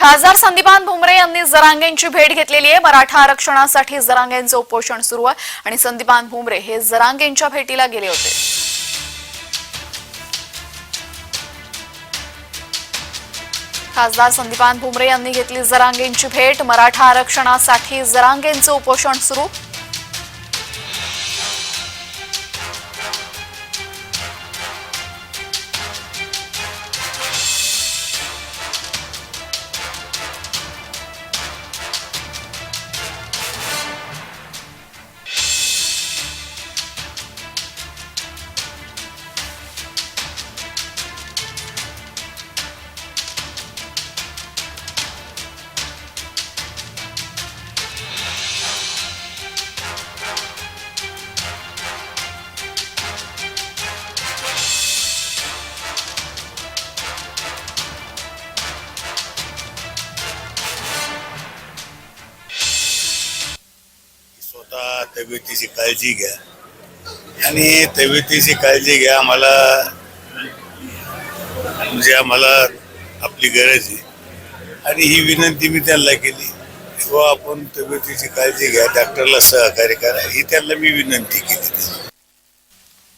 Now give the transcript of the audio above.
खासदार संदीपान भुमरे यांनी जरांगेंची भेट घेतलेली आहे. मराठा आरक्षणासाठी जरांगेंचं उपोषण सुरू आहे आणि संदीपान भुमरे हे जरांगेंच्या भेटीला गेले होते. खासदार संदीपान भुमरे यांनी घेतली जरांगेंची भेट. मराठा आरक्षणासाठी जरांगेंचं उपोषण सुरू. आता तब्येतीची काळजी घ्या. आणि तब्येतीची काळजी घ्या आम्हाला म्हणजे आम्हाला आपली गरज आहे. आणि ही विनंती मी त्यांना केली किंवा आपण तब्येतीची काळजी घ्या डॉक्टरला सहकार्य करा. ही त्यांना मी विनंती केली.